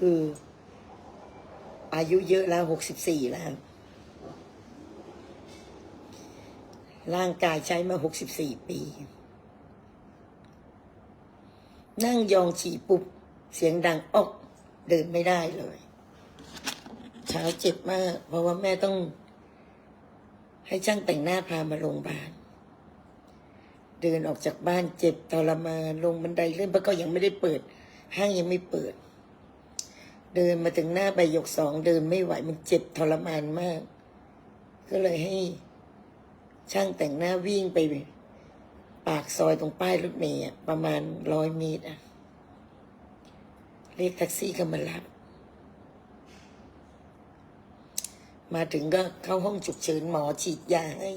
คือ อายุเยอะแล้วหกสิบสี่แล้ว ร่างกายใช้มาหกสิบสี่ปี นั่งยองฉี่ปุ๊บ เสียงดังออกเดินไม่ได้เลย เช้าเจ็บมาก เพราะว่าแม่ต้อง ให้ช่างแต่งหน้าพามาโรงพยาบาลเดินออกจากบ้านเจ็บทรมานลงบันไดเลื่อนเพราะก็ยังไม่ได้เปิด ห้างยังไม่เปิด เดินมาถึงหน้าใบหยกสองเดินไม่ไหวมันเจ็บทรมานมาก ก็เลยให้ ช่างแต่งหน้าวิ่งไป ปากซอยตรงป้ายรถเมล์ประมาณร้อยเมตรอะเรียกแท็กซี่ก็มารับ มาถึงก็เข้าห้องฉุกเฉินหมอฉีดยาให้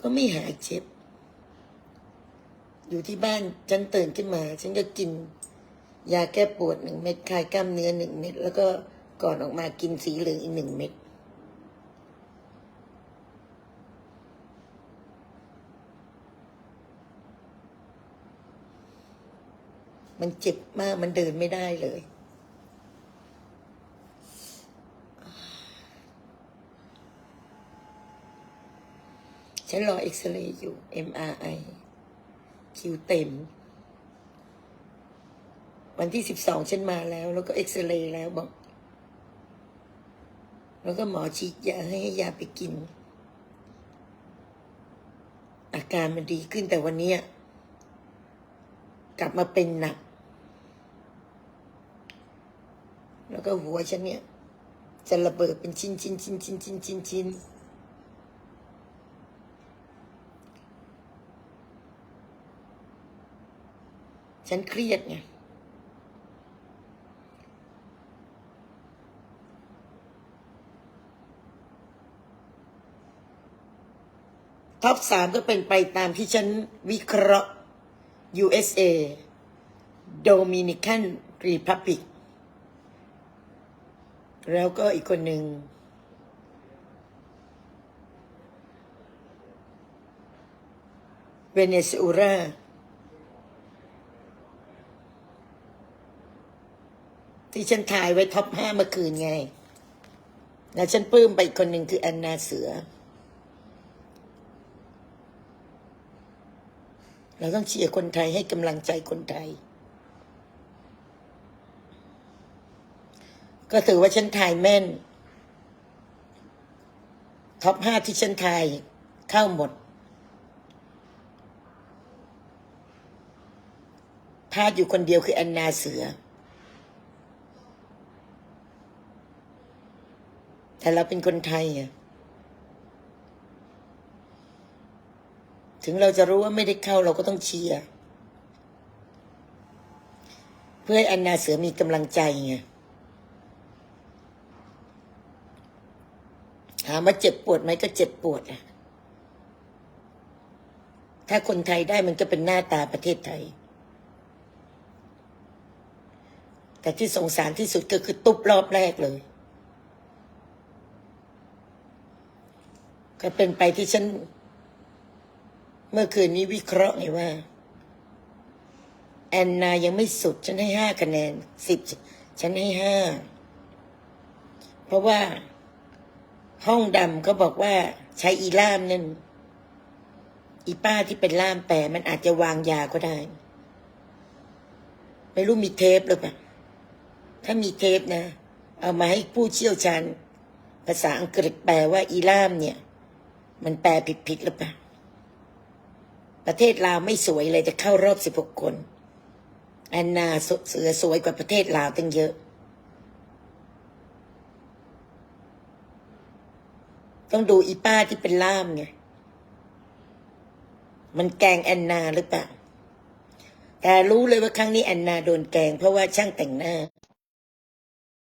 ก็ไม่หายเจ็บ อยู่ที่บ้านฉันตื่นขึ้นมา ฉันก็กิน ยาแก้ปวดหนึ่งเม็ดคลายกล้ามเนื้อหนึ่งเม็ด แล้วก็ก่อนออกมากินสีเหลืองอีกหนึ่งเม็ดมันเจ็บมากมันเดินไม่ได้เลย ฉันรอเอ็กซเรย์อยู่ MRI คิวเต็ม วันที่สิบสองฉันมาแล้ว แล้วก็เอ็กซเรย์แล้วบอก แล้วก็หมอฉีดยาให้ให้ยาไปกิน อาการมันดีขึ้นแต่วันนี้กลับมาเป็นหนัก แล้วก็หัวฉันเนี่ย จะระเบิดเป็นชิ้นชิ้นชิ้นชิ้นชิ้นชิ้นชิ้นฉันเครียดไง ท็อปสามก็เป็นไปตามที่ฉันวิเคราะห์ USA Dominican Republic แล้วก็อีกคนหนึ่งเวเนซุเอลาที่ฉันถ่ายไว้ท็อปห้าเมื่อคืนไง แล้วฉันปลื้มไปอีกคนหนึ่งคือแอนนาเสือ เราต้องเชียร์คนไทยให้กำลังใจคนไทย ก็ถือว่าฉันทายแม่น ท็อปห้าที่ฉันทายเข้าหมดพลาดอยู่คนเดียวคือแอนนาเสือ แต่เราเป็นคนไทยอะ ถึงเราจะรู้ว่าไม่ได้เข้าเราก็ต้องเชียร์เพื่อให้แอนนาเสือมีกำลังใจไงถามว่าเจ็บปวดไหมก็เจ็บปวดอะถ้าคนไทยได้มันก็เป็นหน้าตาประเทศไทย แต่ที่สงสารที่สุดก็คือตุ๊บรอบแรกเลย ก็เป็นไปที่ฉัน เมื่อคืนนี้วิเคราะห์ไงว่า แอนนายังไม่สุด ฉันให้ห้าคะแนนสิบฉันให้ห้าเพราะว่า ห้องดำก็บอกว่า ใช้อีล่ามนั่นอีป้าที่เป็นล่ามแปลมันอาจจะวางยาก็ได้ ไม่รู้มีเทปหรือเปล่าถ้ามีเทปนะ เอามาให้ผู้เชี่ยวชาญ ภาษาอังกฤษแปลว่าอีล่ามเนี่ย มันแปลผิดๆหรือเปล่า ประเทศลาวไม่สวยเลยจะเข้ารอบสิบหกคนแอนนาเสือสวยกว่าประเทศลาวตั้งเยอะ ต้องดูอีป้าที่เป็นล่ามไง มันแกงแอนนาหรือเปล่า แต่รู้เลยว่าครั้งนี้แอนนาโดนแกงเพราะว่าช่างแต่งหน้า